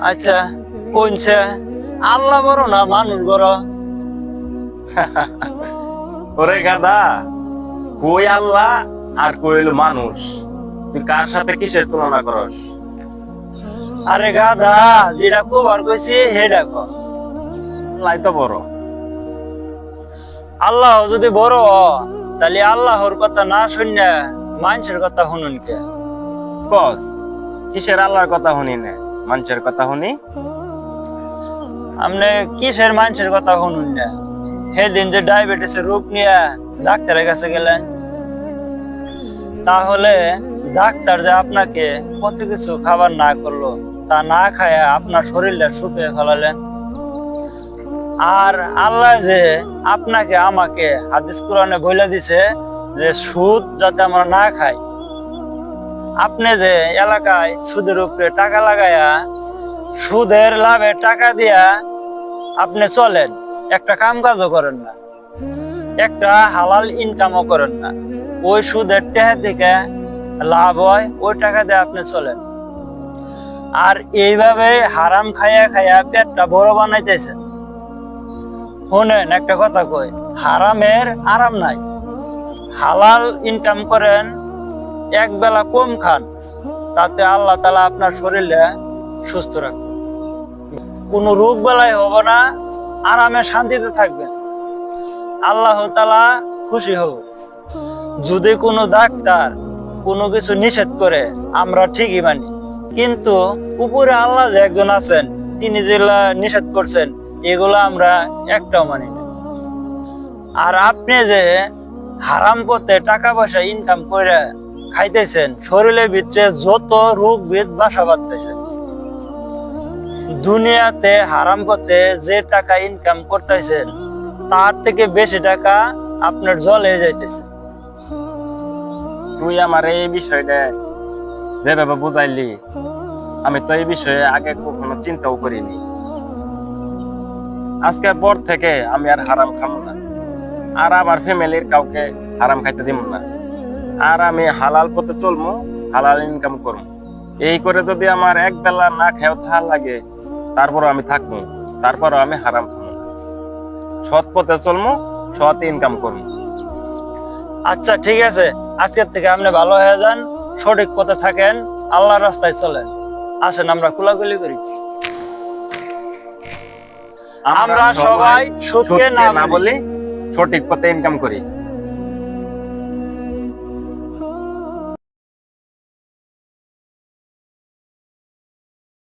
আচ্ছা কোনছে আল্লাহ বড় না মানুষ বড়? ওরে গাদা কই আল্লাহ আর কই হলো মানুষ? তুই কার সাথে কিসের তুলনা করস? আরে গাধা যেটা কবার কইছি হেডা ক। আল্লাহ তো বড়। আল্লাহ যদি বড় তাহলে আল্লাহর কথা না শুনে মানুষের কথা শুনুন কে? কস কিসের আল্লাহর কথা শুনি না মানুষের কথা শুনি? আপনি কিসের মানুষের কথা শুনুন না? সেদিন যে ডায়াবেটিসের রোগ নিয়ে ডাক্তারের কাছে গেলেন, তাহলে ডাক্তার যে আপনাকে কত কিছু খাবার না করল, তা না খায় আপনার শরীরটা শুকিয়ে ফেলালেন। আর আল্লাহ যে আপনাকে আমাকে হাদিস কোরআনে বলে দিছে যে, সুদ যাতে আমরা না খাই আপনি যে এলাকায় সুদের উপরে টাকা লাগায়া, সুদের লাভে টাকা দিয়া আপনি চলেন, একটা কাম কাজও করেন না, একটা হালাল ইনকামও করেন না। ওই সুদের টাকা থেকে লাভ হয়, ওই টাকা দিয়ে আপনি চলেন। আর এইভাবে হারাম খাইয়া খাইয়া পেটটা বড় বানাইতেছেন। শুনেন, একটা কথা কই, হারামের আরাম নাই। হালাল ইনকাম করেন এক বেলা কম খান, তাতে আল্লাহ তালা আপনার শরীরে সুস্থ রাখবে। কোনো রোগ বেলায় হবে না, আরামে শান্তিতে থাকবেন। আল্লাহ তালা খুশি হব। যদি কোনো ডাক্তার কোনো কিছু নিষেধ করে, আমরা ঠিকই মানি। কিন্তু উপরে আল্লাহ যে একজন আছেন, তিনি যেগুলা নিষেধ করছেন, এগুলা আমরা একটাও মানি না। আর আপনি যে হারাম পথে টাকা পয়সা ইনকাম করে খাইতেছেন, শরীরের ভিতরে যত রোগ বেদ বাসা বাঁধতেছেন দুনিয়াতে হারাম পথে যে টাকা ইনকাম করতেছেন, তার থেকে বেশি টাকা আপনার জলে যাইতেছে। তুই আমার এই বিষয়টা যেভাবে বুঝাইলি, আমি তো এই বিষয়ে আগে কখনো চিন্তাও করিনি। আজকে পর থেকে আমি আর হারাম খাব না, আর আমার ফ্যামিলির কাউকে হারাম খাইতে দিব না। আর আমি হালাল পথে চলবো হালাল ইনকাম করব এই করে যদি আমার এক বেলা না খেয়েও থাকা লাগে তারপরও আমি থাকব তারপরও আমি হারাম খাব সৎ পথে চলবো সৎ ইনকাম করব আচ্ছা ঠিক আছে। আজকের থেকে আপনি ভালো হয়ে যান সঠিক পথে থাকেন আল্লাহর রাস্তায় চলেন। আসেন আমরা কুলাকুলি করি। আমরা সবাই সুদকে না বলি। সঠিক পথে ইনকাম করি।